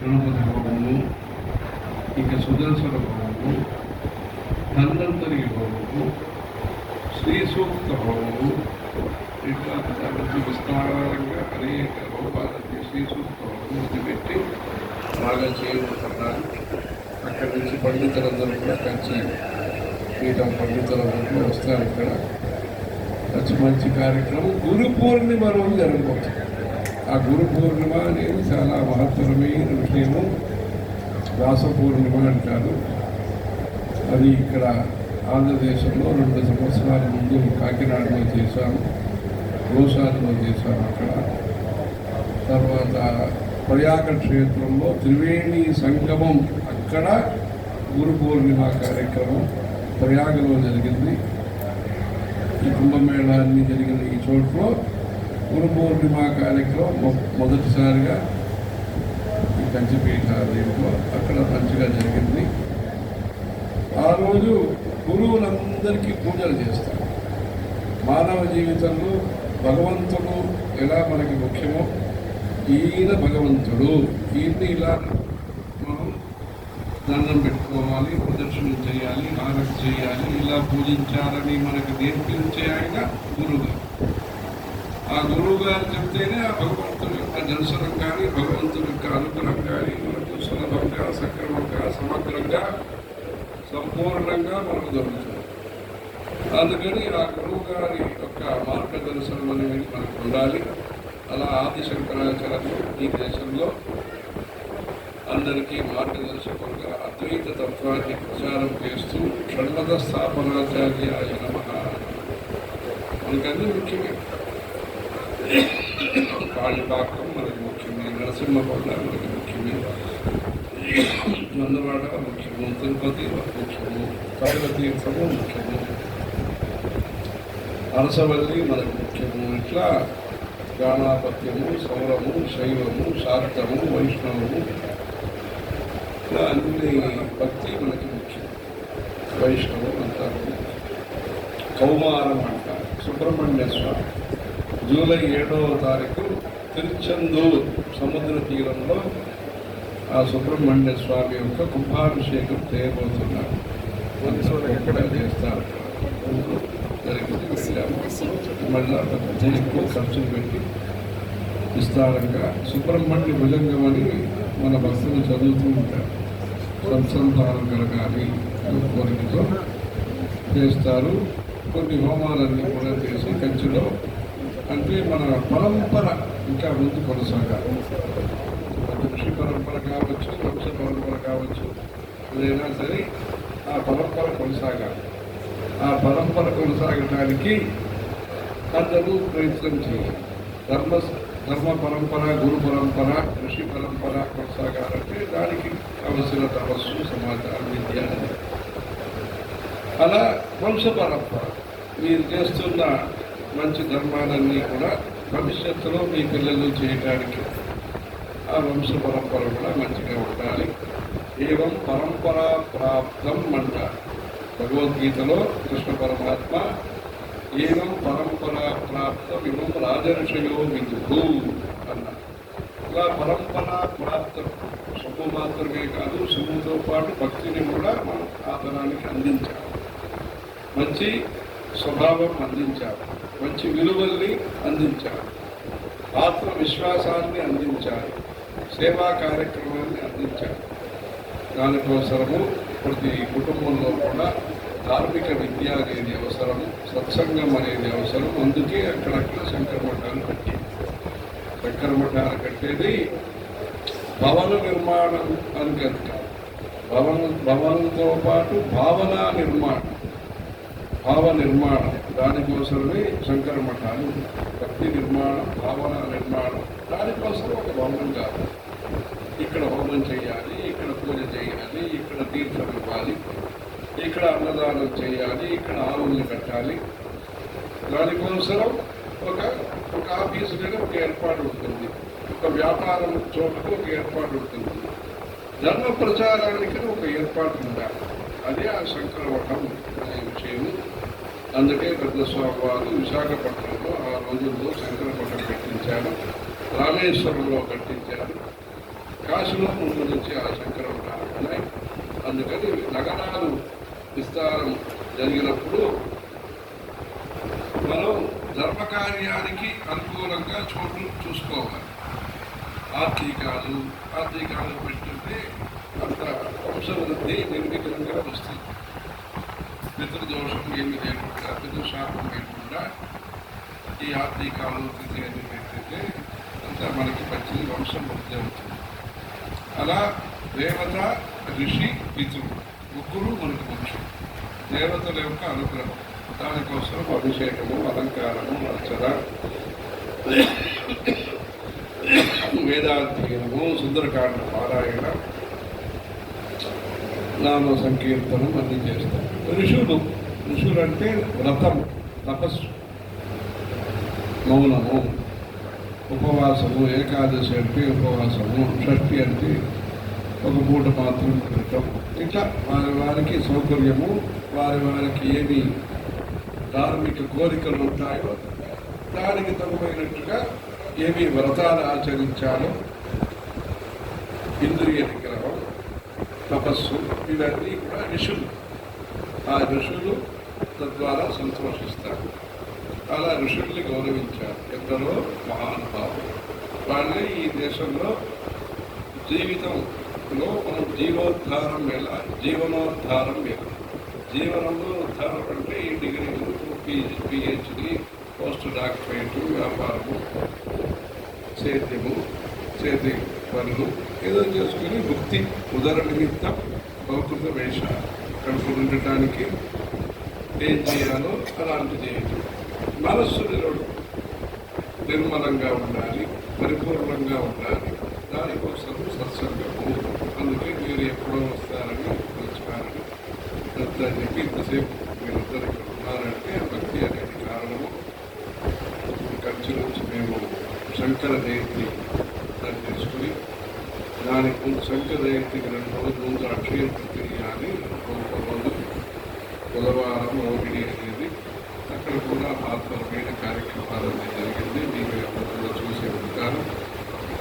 గణపతి హోమము ఇక సుదర్శన హోమము ధన్వంతరి హోమము శ్రీ సూక్త హోమము ఇట్లా విస్తారంగా అనేక హోమాలకి శ్రీ సూక్త హోమం పెట్టి బాగా చేయబోతున్నారు అక్కడి నుంచి పండితులందరూ కూడా కలిసి పీఠం పండితులందరూ వస్తారు ఇక్కడ. మంచి మంచి కార్యక్రమం. గురు పూర్ణిమ రోజు జరగబోతుంది. ఆ గురు పూర్ణిమ అనేది చాలా మహత్తరమైన విషయము. వ్యాస పూర్ణిమ అంటారు. అది ఇక్కడ ఆంధ్రదేశంలో రెండు సంవత్సరాల ముందు కాకినాడలో చేశాము. గోశాలలో చేశాము అక్కడ. తర్వాత ప్రయాగ క్షేత్రంలో త్రివేణి సంగమం అక్కడ గురు పూర్ణిమ కార్యక్రమం ప్రయాగలో జరిగింది. ఈ కుంభమేళాన్ని జరిగిన ఈ చోట్లో గురు పూర్ణిమ కార్యక్రమం మొ- మొదటిసారిగా ఈ కంచిపీఠ దీంట్లో అక్కడ మంచిగా జరిగింది. ఆ రోజు గురువులందరికీ పూజలు చేస్తారు. మానవ జీవితంలో భగవంతుడు ఎలా మనకి ముఖ్యమో ఈయన భగవంతుడు. ఈయన్ని ఇలా మనం దండం పెట్టుకోవాలి ప్రదర్శన చేయాలి హారతి చేయాలి ఇలా పూజించాలని మనకు నేర్పించే ఆయన? గురువు ఆ గురువు గారు చెప్తేనే ఆ భగవంతుని యొక్క దర్శనం కానీ భగవంతుని యొక్క అనుగ్రహం కానీ మనకు సులభంగా సక్రమంగా సమగ్రంగా సంపూర్ణంగా మనకు దొరుకుతుంది. అందుకని ఆ గురువు గారి యొక్క మార్గదర్శనం అనేది మనకు ఉండాలి. అలా ఆది శంకరాచార్యులు ఈ దేశంలో అందరికీ మార్గదర్శకులుగా అద్వైత తత్వాన్ని ప్రచారం చేస్తూ షణ్మత స్థాపనాచార్యాయ నమ. మనకన్నీ ముఖ్యమే. కాళిపాకం మనకి ముఖ్యమే. నరసింహకొండ మనకి ముఖ్యమే. నందవాడ ముఖ్యము. తిరుపతి ముఖ్యము. తైలతీర్థము ముఖ్యము. అరసవల్లి మనకు ముఖ్యము. ఇట్లా గాణాపత్యము సౌరము శైవము శాక్తము వైష్ణవము. ఇలా అన్ని భక్తి మనకి ముఖ్యం. వైష్ణవం అంటారు. కౌమారం అంటారు. సుబ్రహ్మణ్య స్వామి. జూలై ఏడవ తారీఖు తిరుచందూర్ సముద్ర తీరంలో ఆ సుబ్రహ్మణ్య స్వామి యొక్క కుంభాభిషేకం చేయబోతున్నారు. ఎక్కడ చేస్తారు. మళ్ళా ఎక్కువ ఖర్చులు పెట్టి విస్తారంగా సుబ్రహ్మణ్య భుజంగం అని మన భక్తులు చదువుతూ ఉంటారు. సంసంతానం కలగాలి అని కోరికతో చేస్తారు. కొన్ని హోమాలన్నీ కూడా చేసి కంచిలో అంటే మన పరంపర ఇంకా ముందు కొనసాగాలి. అది పరంపర కావచ్చు వంశ పరంపర కావచ్చు ఏదైనా సరే ఆ పరంపర కొనసాగాలి. ఆ పరంపర కొనసాగడానికి అందరూ ప్రయత్నం చేయాలి. ధర్మ ధర్మ పరంపర గురు పరంపర ఋషి పరంపర కొనసాగాలంటే దానికి కావలసిన తపస్సు సమాచారం విద్య అలా వంశ పరంపర. మీరు చేస్తున్న మంచి ధర్మాలన్నీ కూడా భవిష్యత్తులో మీ పిల్లలు చేయడానికి ఆ వంశ పరంపర కూడా మంచిగా ఉండాలి. ఏవం పరంపరా ప్రాప్తం అంట. భగవద్గీతలో కృష్ణ పరమాత్మ ఏవం పరంపరా ప్రాప్తం ఇవం రాజర్షయో విందు అన్న. ఇలా పరంపరా ప్రాప్తం సొమ్ము మాత్రమే కాదు సొమ్ముతో పాటు భక్తిని కూడా మనం ఆదరానికి అందించాలి. మంచి స్వభావం అందించాలి. మంచి విలువల్ని అందించాలి. ఆత్మవిశ్వాసాన్ని అందించాలి. సేవా కార్యక్రమాన్ని అందించాలి. దానికోసము ప్రతి కుటుంబంలో కూడా ధార్మిక విద్య అనేది అవసరం సత్సంగం అనేది అవసరం. అందుకే అక్కడక్కడ శంకర మఠాలు కట్టి శంకర కట్టేది భవన నిర్మాణం అని కనుక. భవన భవనంతో పాటు భావన నిర్మాణం. భావ నిర్మాణం. దానికోసమే శంకర మఠాలు భక్తి నిర్మాణం భావన నిర్మాణం. దానికోసం ఒక భవనం కాదు. ఇక్కడ హోమం చేయాలి ఇక్కడ పూజ చేయాలి ఇక్కడ తీర్థం ఇవ్వాలి ఇక్కడ అన్నదానం చేయాలి ఇక్కడ ఆవుల్ని కట్టాలి. దానికోసం ఒక ఒక ఆఫీసు మీద ఒక ఏర్పాటు ఉంటుంది. ఒక వ్యాపారం చోటుకు ఒక ఏర్పాటు ఉంటుంది. ధర్మ ప్రచారానికి ఒక ఏర్పాటు ఉండాలి. అదే ఆ శంకర మఠం. అందుకే పెద్ద స్వామి వారు విశాఖపట్నంలో ఆ రోజుల్లో శంకరపట్నం కట్టించారు రామేశ్వరంలో కట్టించారు. కాశీలో ముందు నుంచి ఆ శంకరవటాలు ఉన్నాయి అందుకని నగరాలు విస్తారం జరిగినప్పుడు మనం ధర్మకార్యానికి అనుకూలంగా చోటు చూసుకోవాలి. ఆర్థికాలు ఆర్థికాలు పెట్టుంటే అంత వంశవృద్ధి నిర్విఘ్నంగా వస్తుంది. పితృదోషం ఏమి లేకుండా పితృశాపం లేకుండా ఈ ఆర్థికాలు తిథి అని పెట్టితే అంత మనకి మంచి వంశం వృద్ధి అవుతుంది. అలా దేవత ఋషి పితృ ముగ్గురు మనకు వంశం దేవతల యొక్క అనుగ్రహం. దానికోసం అభిషేకము అలంకారము అర్చన వేదాధ్యయనము సుందరకాండ పారాయణ నామ సంకీర్తనం అన్ని చేస్తాం. ఋషులు ఋషులు అంటే వ్రతం తపస్సు మౌనము ఉపవాసము ఏకాదశి అంటే ఉపవాసము షష్ఠి అంటే ఒక పూట మాత్రం పెట్టడం ఇట్లా వారి వారికి సౌకర్యము వారి వారికి ఏమి ధార్మిక కోరికలు ఉంటాయో దానికి తగువైనట్టుగా ఏమి వ్రతాలు ఆచరించాలో ఇంద్రియ నిగ్రహం. తపస్సు ఇవన్నీ కూడా ఋషులు. ఆ ఋషులు తద్వారా సంతోషిస్తారు. అలా ఋషుల్ని గౌరవించారు. ఎందరో మహానుభావులు. వాళ్ళే ఈ దేశంలో జీవితంలో మనం జీవోద్ధారం ఎలా జీవనోద్ధారం ఎలా? జీవనంలో ఉద్ధారం అంటే ఈ డిగ్రీలు పీజీ పిహెచ్డి పోస్ట్ డాక్టరేట్ వ్యాపారము సేద్యము సేద్య పనులు. ఏదో చేసుకుని భక్తి. ఉదర నిమిత్తం భౌకృత వేష కడుపు ఉండటానికి ఏం చేయాలో అలాంటి చేయటం. మనస్సు నిలవడం. నిర్మలంగా ఉండాలి పరిపూర్ణంగా ఉండాలి దానికోసం సత్సంగము అందుకే మీరు ఎప్పుడో వస్తారని వచ్చారని అంతా చెప్పి ఇంతసేపు మీరిద్దరు ఇక్కడ ఉన్నారంటే భక్తి అనేది కారణము కంచి నుంచి మేము శంకర జయంతి అని తీసుకుని దానికి ముందు శంకర జయంతికి రెండు రోజుల ముందు అక్షయ తృతీయ అని ఒక రోజు బుధవారం రోహిణి అనేది అక్కడ కూడా మహత్వరమైన కార్యక్రమాలు అన్నీ జరిగింది మీకు అందరూ చూసే ఉంటారు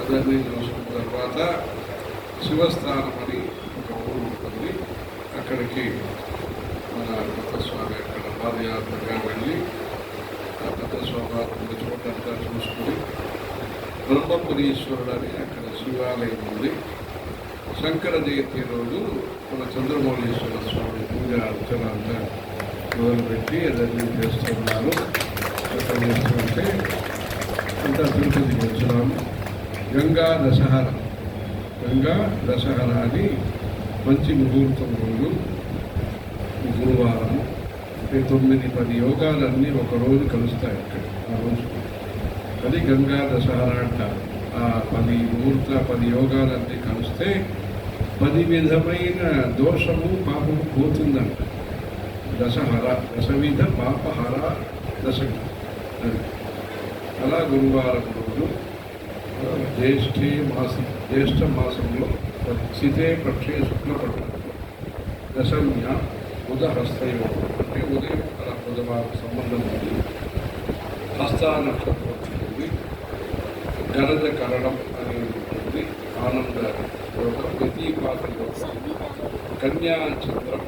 అదన్నీ చూసుకున్న తర్వాత శివస్థానం అని ఒక ఊరు ఉంటుంది. అక్కడికి మన పెద్దస్వామి అక్కడ పాదయాత్రగా వెళ్ళి ఆ పెద్దస్వామి ఉన్న చోటంతా చూసుకుని బ్రహ్మపురీశ్వరుడు అని అక్కడ శివాలయం ఉంది. శంకర జయంతి రోజు మన చంద్రమౌళీశ్వర స్వామి పూజ అర్చన అంతా మొదలుపెట్టి అదన్నీ చేస్తున్నారు చేస్తుంటే అంతా తిరుపతికి వచ్చినాము. గంగా దశహర. గంగా దశహర అని మంచి ముహూర్తం రోజు గురువారం. ఈ తొమ్మిది పది యోగాలన్నీ ఒక రోజు కలుస్తాయి ఇక్కడ ఆ రోజు. అది గంగా దశహర అంటారు. ఆ పది ముహూర్త పది యోగాలన్నీ కలిస్తే పది విధమైన దోషము పాపము పోతుందంట. దశహర దశవిధ పాపహర దశ. అలా గురువారం రోజు జ్యేష్ఠే మాసం జ్యేష్ఠ మాసంలో శితే పక్షే శుక్లపక్షంలో దశమ్య ఉదహస్తయోగం అంటే ఉదయం అలా బుధవారం సంబంధం ఉంది. హస్త నక్షత్రం ఉంటుంది గరజ కరణం అనేది ఉంటుంది. ఆనంద యోగం ప్రతీపాత యోగం. కన్యా చంద్రం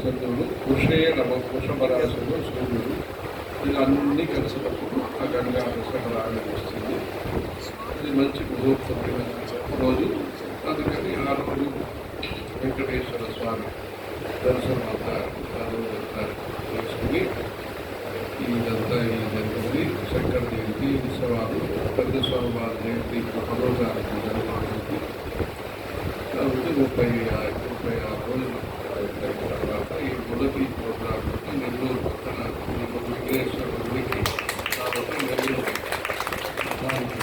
చంద్రుడు వృషే నవ వృషభ సూర్యుడు. ఇలా అన్నీ కలిసినప్పుడు ఆ గంగా దశహరాన్ని వస్తుంది అది మంచి ముహూర్తమైన రోజు అందుకని ఆ రోజు వెంకటేశ్వర స్వామి దర్శనం అంతా ఆ రోజు అంతా చేసుకుని ఇదంతా ఈ జరిగింది శంకర జయంతి ఉత్సవాలు పెద్ద స్వామివారి జయంతి పదో తారీఖు జరుగుతుంది కాబట్టి ముప్పై ఆ- ముప్పై ఆరు రోజులు అయిపోయిన తర్వాత ఈ మొదటి ప్రోగ్రాం నెల్లూరు పక్కన ఈ వెంకటేశ్వర గుడికి కాబట్టి నెల్లూరు దానికి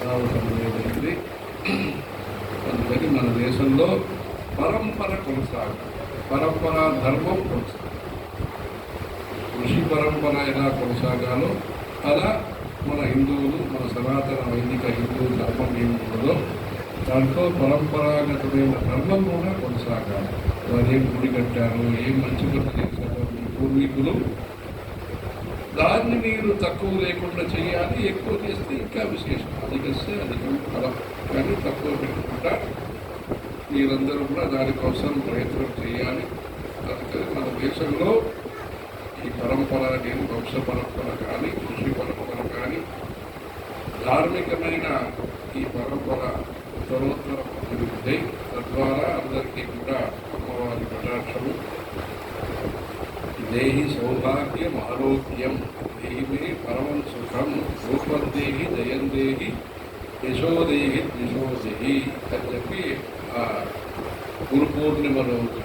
రావడం జరిగింది దేశంలో పరంపర కొనసాగాలి పరంపర ధర్మం కొనసాగాలి ఋషి పరంపర ఎలా కొనసాగాలో అలా మన హిందువులు మన సనాతన వైదిక హిందూ ధర్మం ఏముందో దాంట్లో పరంపరాగతమైన ధర్మం కూడా కొనసాగాలి. వారు ఏం గుడి కట్టారు ఏం మంచి పనులు మీ పూర్వీకులు. దాన్ని మీరు తక్కువ లేకుండా చేయాలి ఎక్కువ చేస్తే ఇంకా విశేషం. అధికస్తే అధికం ఫలం కానీ తక్కువ పెట్టకుండా మీరందరూ కూడా దానికోసం ప్రయత్నం చేయాలి. అందుకని మన దేశంలో ఈ పరంపర నేను వంశ పరంపర కానీ కృషి పరంపర కానీ ధార్మికమైన ఈ పరంపర ఉత్తరోత్తర అభివృద్ధి తద్వారా అందరికీ కూడా అమ్మవారి కటాక్షము దేహి సౌభాగ్యం ఆరోగ్యం దేహి పరమం సుఖం రూపదేహి జయందేహి యశోదేహి ద్విశోదేహి అని చెప్పి ఆ గురు పూర్ణిమ రోజు.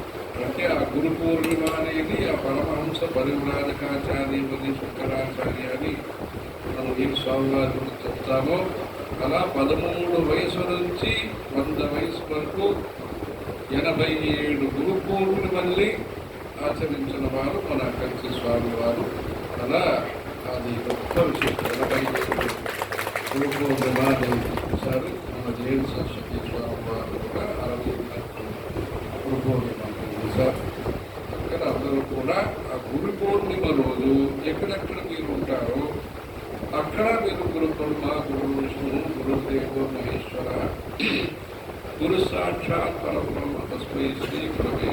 అంటే ఆ గురు పూర్ణిమ అనేది ఆ పరమహంస పరివ్రాజకాచార్యుని శంకరాచార్య అని మనం ఏం స్వామివారి గురించి చెప్తామో అలా పదమూడు వయసు నుంచి వంద వయసు వరకు ఎనభై ఏడు గురు పూర్ణిమల్ని ఆచరించిన వారు మన కంచి స్వామివారు. అలా అది గొప్ప విశేషం. ఎనభై ఏడు గురు పూర్ణిమ చూశారు మన జైలు సరస్వతి స్వామి వారు కూడా గురు పూర్ణిమ చూశారు అందరూ కూడా ఆ గురు పూర్ణిమ రోజు ఎక్కడెక్కడ మీరు ఉంటారో అక్కడ మీరు గురు బ్రహ్మ గురు విష్ణు గురు మహేశ్వర గురు సాక్షాత్ పరబ్రహ్మ తస్మై శ్రీ గురవే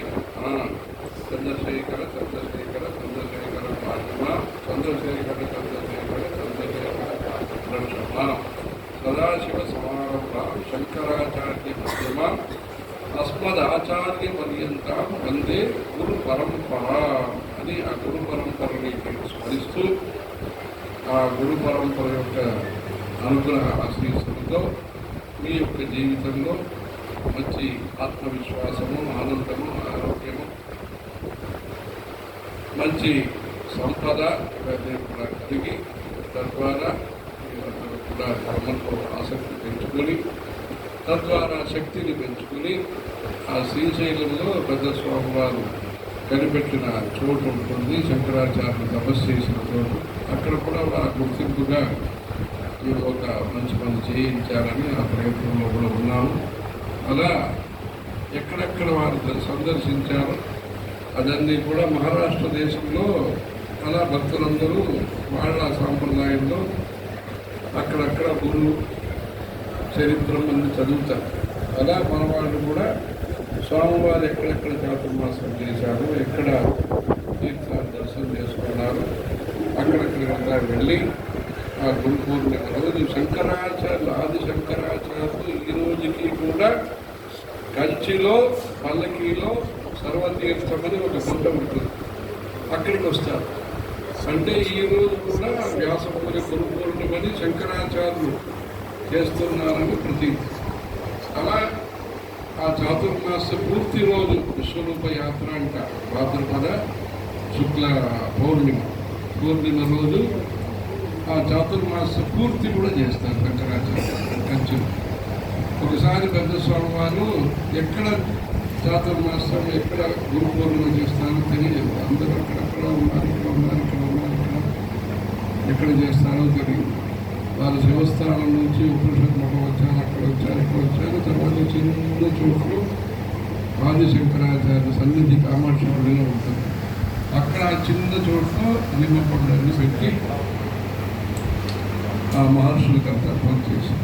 చంద్రశేఖర చంద్రశేఖర చంద్రశేఖర పాఠమ చంద్రశేఖర చంద్రశేఖర చంద్రశేఖర పాఠమ సదాశివ సమారంభ శంకరాచార్య మధ్యమ. అస్మదాచార్య పర్యంతం వందే గురు పరంపర అని ఆ గురు పరంపరని స్మరిస్తూ ఆ గురు పరంపర యొక్క అనుగ్రహ ఆశీస్సులతో మీ యొక్క జీవితంలో మంచి ఆత్మవిశ్వాసము ఆనందము ఆరోగ్యము మంచి సంపద కలిగి తద్వారా మీరందరూ ధర్మంలో ఆసక్తి పెంచుకొని తద్వారా శక్తిని పెంచుకుని ఆ శ్రీశైలంలో పెద్ద స్వామివారు కనిపెట్టిన చోటు ఉంటుంది శంకరాచార్యులు తపస్సు చేసిన చోటు. అక్కడ కూడా వారు గుర్తింపుగా మీరు ఒక మంచి పని చేయించాలని ఆ ప్రయత్నంలో కూడా ఉన్నాము. అలా ఎక్కడెక్కడ వారు సందర్శించారు సందర్శించారో అదన్నీ కూడా మహారాష్ట్ర దేశంలో అలా భక్తులందరూ వాళ్ళ సాంప్రదాయంలో అక్కడక్కడ గురు చరిత్ర మంది చదువుతారు. అలా మన వాళ్ళు కూడా స్వామివారు ఎక్కడెక్కడ చాతుర్మాసం చేశారు ఎక్కడ తీర్థాలు దర్శనం చేసుకున్నారు అక్కడక్కడ వెళ్ళి ఆ గురు పూర్ణిమ రోజు శంకరాచార్యులు ఆది శంకరాచార్యులు ఈ రోజుకి కూడా కంచిలో పల్లకీలో సర్వతీర్థం అని ఒక గుంట ఉంటుంది. అక్కడికి వస్తారు. అంటే ఈ రోజు కూడా వ్యాసపూరి గురు పని శంకరాచార్యులు చేస్తున్నారని ప్రతీతి. అలా ఆ చాతుర్మాస పూర్తి రోజు విశ్వరూప యాత్ర అంటారు భాద్రపద శుక్ల పౌర్ణిమ. పూర్ణిమ రోజు ఆ చాతుర్మాస పూర్తి కూడా చేస్తారు శంకరాచార్య కంచె ఒకసారి పెద్ద స్వామి వారు ఎక్కడ చాతుర్మాసం ఎక్కడ గురు పూర్ణిమ చేస్తానో తెలియదు. అందరూ అక్కడక్కడ ఉన్నారు ఇక్కడ ఉన్నారు ఎక్కడ చేస్తారో తెలియదు వారు శివస్థానం నుంచి ఉపనిషత్ ముఖం వచ్చారు అక్కడ వచ్చారు ఇక్కడ వచ్చారు. తర్వాత చిన్న చోట్లు ఆదిశంకరాచార్య సన్నిధి కామాక్షి గుడిలో ఉంటుంది అక్కడ ఆ చిన్న చోట్ల నిమ్మ పండుగని పెట్టి ఆ మహర్షులకు అంతా ఫోన్ చేసి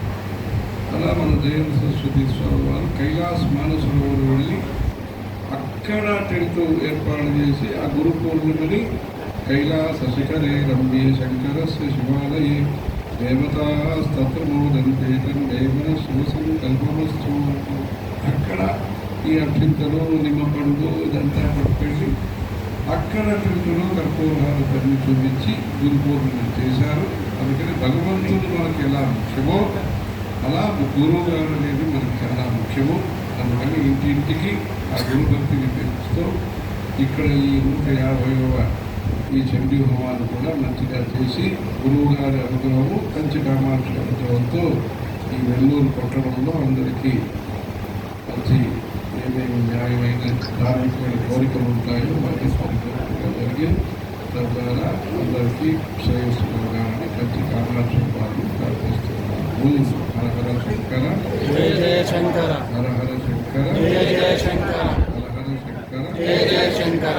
అలా మన జయంత సరస్వతి స్వామి వారు కైలాస్ మానసరోవర్ వెళ్ళి అక్కడ టెంట్ ఏర్పాటు చేసి ఆ గురు పూర్ణిమని కైలాస శిఖరే రమ్యే శంకరస్య శివాలయే అక్కడ ఈ అక్షింతలు నిమ్మపండు ఇదంతా పట్టుకెళ్ళి అక్కడ టెంటులో కర్పూరాలు తల్లి చూపించి గురు పూర్ణిమ చేశారు. అందుకని భగవంతుడు మనకి ఎలా ముఖ్యమో అలా గురువు గారు అనేది మనకి చాలా ముఖ్యము. అందువల్ల ఇంటింటికి ఆ గురు భక్తిని పెంచుతూ ఇక్కడ ఈ నూట యాభైవ ఈ చండీ హోమాన్ని కూడా మంచిగా చేసి గురువు గారి అనుగ్రహము కంచి కామాక్షి అనుగ్రహంతో ఈ వెల్లూరు పట్టణంలో అందరికీ మంచి ఏమేమి న్యాయమైన ధార్మికమైన కోరికలు ఉంటాయో వాటి పరిపూర్ణంగా జరిగి తద్వారా అందరికీ శ్రేయస్సు కలగాలని కంచి కామాక్షి వారిని ప్రార్థిస్తున్నాను. హర హర శంకర జయ శంకర. హర హర శంకర జయ జయ శంకర. హర హర శంకర. జయ జయ శంకర.